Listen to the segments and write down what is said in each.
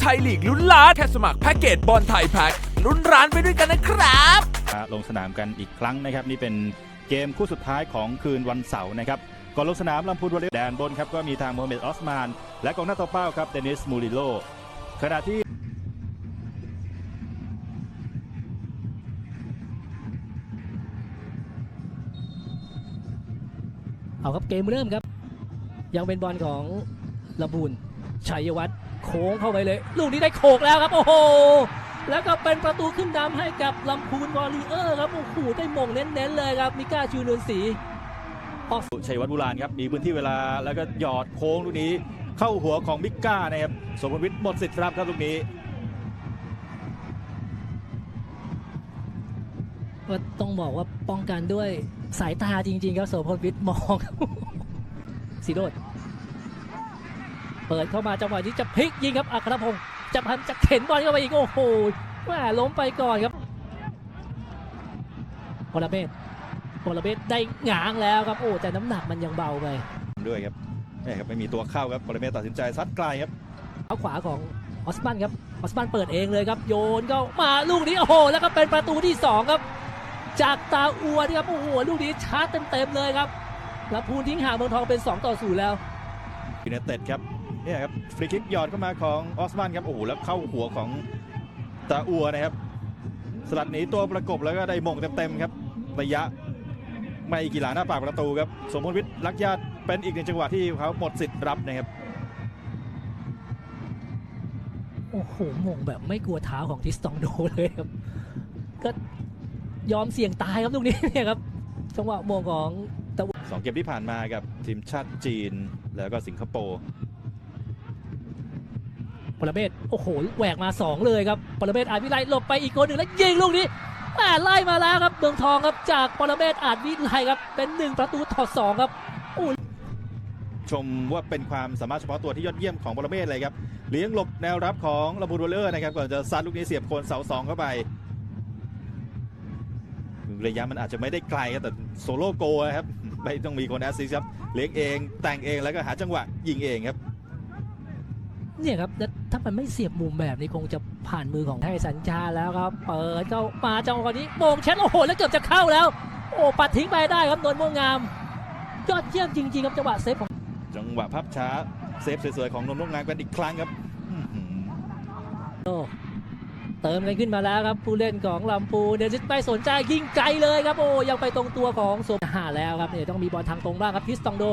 ไทยลีกลุ้นล้านแค่สมัครแพ็กเกจบอลไทยแพ็กลุ้นร้านไปด้วยกันนะครับ ลงสนามกันอีกครั้งนะครับ นี่เป็นเกมคู่สุดท้ายของคืนวันเสาร์นะครับก่อนลงสนามลำพูนวอลเลย์แดนบนครับก็มีทางโมฮัมเหม็ดออสมาน และกองหน้าตัวเป้าครับเดนิสมูริโลขณะที่เอาครับเกมเริ่มครับ ยังเป็นบอลของลำพูนชัยวัฒน์ โค้งเข้าไปเลย ลูกนี้ได้โขกแล้วครับโอ้โหแล้วก็เป็นประตูขึ้นนำให้กับลำพูนวอลเลเยอร์ครับโอ้โหได้มงเน้นๆเลยครับมิก้าชูนวลศรีชัยวัฒน์บุราณครับมีพื้นที่เวลาแล้วก็หยอดโค้งลูกนี้ เข้าหัวของมิกก้านะครับสมบูรณ์วิทย์หมดสิทธิ์ครับครับลูกนี้ก็ต้องบอกว่าป้องกันด้วยสายตาจริงๆครับโสพลวิทย์มองสีโรดเปิดเข้ามาจังหวะนี้จะพลิกยิงครับอัครพงศ์จะพันจะเข็นบอลเข้าไปอีกโอ้โหแม่ล้มไปก่อนครับพลเมศพลเมศได้หงางแล้วครับโอ้แต่น้ำหนักมันยังเบาไปด้วยครับนี่ครับไม่มีตัวเข้าครับปรเมศตัดสินใจซัดไกลครับเอาขวาของออสมันครับออสมันเปิดเองเลยครับโยนเข้ามาลูกนี้โอ้โหแล้วก็เป็นประตูที่สองครับ จากตาอัวนี่ครับโอ้โหลูกนี้ชาร์จเต็มๆเลยครับแล้วพูนทิ้งห่างเมืองทองเป็น 2 ต่อ0แล้วยูไนเต็ดครับ เนี่ยครับฟรีคิกหยอดเข้ามาของออสมันครับโอ้โหแล้วเข้าหัวของตาอัวนะครับ สลัดหนีตัวประกบแล้วก็ได้มงเต็มๆครับระยะไม่กี่หลาหน้าปากประตูครับสมพลวิทย์ลักญาติเป็นอีกหนึ่งจังหวะที่เขาหมดสิทธิ์รับนะครับโอ้โหมงแบบไม่กลัวเท้าของทิสตองโดเลยครับ ก็ยอมเสี่ยงตายครับลูกนี้เนี่ยครับจังหวะมงของตะวันสองเกมที่ผ่านมากับทีมชาติจีนแล้วก็สิงคโปร์ ปรเมศโอ้โหแหวกมา 2 เลยครับปรเมศอาจวิไลหลบไปอีกคนหนึ่งแล้วยิงลูกนี้แหม่ไล่มาแล้วครับเมืองทองครับจากปรเมศอาจวิไลครับเป็นหนึ่งประตูต่อสองครับชมว่าเป็นความสามารถเฉพาะตัวที่ยอดเยี่ยมของปรเมศเลยครับเลี้ยงหลบแนวรับของลาบูโรเลอร์นะครับก่อนจะซัดลูกนี้เสียบโคนเสาสองเข้าไประยะมันอาจจะไม่ได้ไกลครับแต่โซโล่โกลนะครับไม่ต้องมีคนแอสซิสต์ครับเลี้ยงเองแต่งเองแล้วก็หาจังหวะยิงเองครับเนี่ยครับแล้วถ้า มันไม่เสียบมุมแบบนี้คงจะผ่านมือของไทยสัญชาแล้วครับ เปิดเข้ามาจังหวะนี้โมงเช็ดโอ้โหแล้วเกือบจะเข้าแล้ว โอ้ปัดทิ้งไปได้ครับนนท์ม่วงงาม ยอดเยี่ยมจริงๆครับจังหวะเซฟของจังหวะภาพช้าเซฟสวยๆของนนท์ร่วงงานกันอีกครั้งครับอื้อหือโอ้เติมกันขึ้นมาแล้วครับผู้เล่นของลำปูนเดนิสไม่สนใจยิงไกลเลยครับโอ้ยังไปตรงตัวของสมหาแล้วครับเนี่ยต้องมีบอลทางตรงบ้างครับทิสตองโด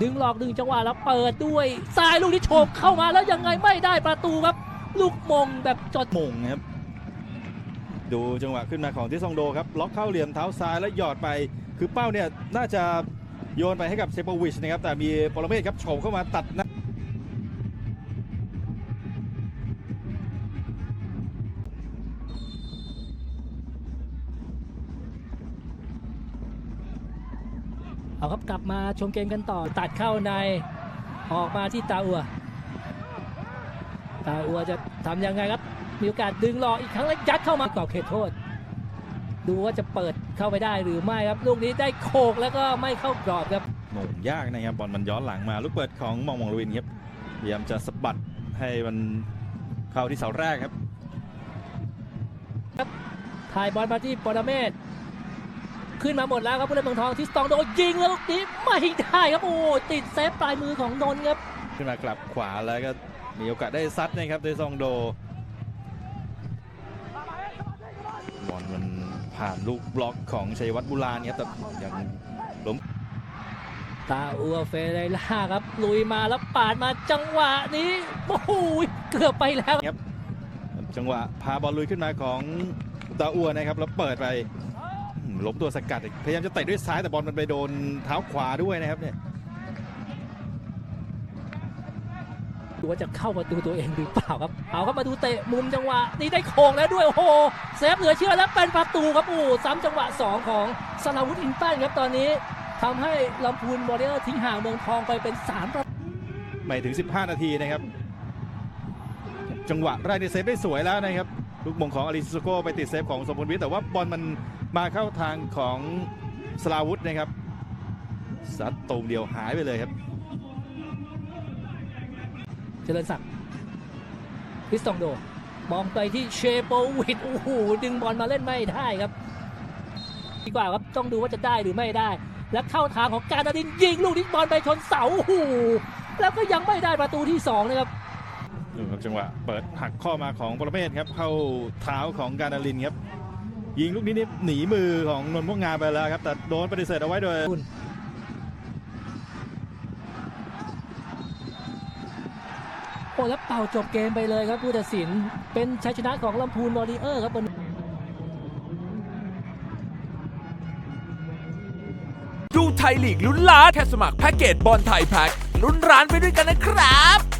ดึงหลอกดึงจังหวะแล้วเปิดด้วยซ้ายลูกนี้โฉบเข้ามาแล้วยังไงไม่ได้ประตูครับ ลูกมงแบบจดมงครับ ดูจังหวะขึ้นมาของทิซองโดครับล็อกเข้าเหลี่ยมเท้าซ้ายแล้วหยอดไป คือเป้าเนี่ยน่าจะโยนไปให้กับเซปวิชนะครับแต่มีปรเมศครับโฉบเข้ามาตัดนะ เอาครับกลับมาชมเกมกันต่อ ตัดเข้าในออกมาที่ตาอัว ตาอัวจะทำยังไงครับ มีโอกาสดึงหลอกอีกครั้งแล้วยัดเข้ามากรอบเขตโทษ ดูว่าจะเปิดเข้าไปได้หรือไม่ครับ ลูกนี้ได้โขกแล้วก็ไม่เข้ากรอบครับมงยากนะครับบอลมันย้อนหลังมาลูกเปิดของมองมองลวินครับพยายามจะสะบัดให้มันเข้าที่เสาแรกครับถ่ายบอลมาที่ปรเมศ ขึ้นมาหมดแล้วครับผู้เล่นเมืองทองทิสตองโดนยิงแล้วลูกนี้ไม่ได้ครับโอ้ติดเซฟปลายมือของนนท์ครับขึ้นมากลับขวาแล้วก็มีโอกาสได้ซัดนะครับเดซองโดบอลมันผ่านลูกบล็อกของชัยวัฒน์บุราณครับแต่ยังตาอัวเฟเรล่าครับ ลุยมาแล้วปาดมาจังหวะนี้โอ้โหเกือบไปแล้วจังหวะพาบอลลุยขึ้นมาของตาอัวนะครับแล้วเปิดไปอืม ล้มตัวสกัดอีกพยายามจะเตะด้วยซ้ายแต่บอลมันไปโดนเท้าขวาด้วยนะครับเนี่ยดูว่าจะเข้าประตูตัวเองหรือเปล่าครับเอาครับมาดูเตะมุมจังหวะนี้ได้โคงแล้วด้วยโอ้โหเซฟเหลือเชื่อแล้วเป็นประตูครับโอ้โหซ้ำจังหวะ 2 ของสลาวุธอินแป้นครับตอนนี้ทำให้ลำพูนบอลเลอร์ทิ้งห่างเมืองทองไปเป็น3ประตูไม่ถึง 15 นาทีนะครับ จังหวะแรกนี่เซฟได้สวยแล้วนะครับ ลูกมงของอาริซิโกไปติดเซฟของสมบูรณ์วิทย์แต่ว่าบอลมันมาเข้าทางของสลาวุธนะครับซัดตูมเดียวหายไปเลยครับ เจริญศักดิ์พิสตองโดมองไปที่เชโปวิดโอ้โหดึงบอลมาเล่นไม่ได้ครับ ดีกว่าครับต้องดูว่าจะได้หรือไม่ได้ แล้วเข้าทางของการนาดินยิงลูกนี้บอลไปชนเสาโอ้โหแล้วก็ยังไม่ได้ประตูที่สองนะครับ ดูครับจังหวะเปิดหักข้อมาของปรเมศครับเข้าเท้าของการนารินครับยิงลูกนี้นี่หนีมือของนนท์พวกงานไปแล้วครับ แต่โดนปฏิเสธเอาไว้โดยคุณโอ้แล้วเป่าจบเกมไปเลยครับผู้ตัดสินเป็นชัยชนะของลำพูนวอริเออร์ครับวันดูไทยลีกลุ้นล้านแค่สมัครแพ็กเกจบอลไทยแพ็กลุ้นร้านไปด้วยกันนะครับ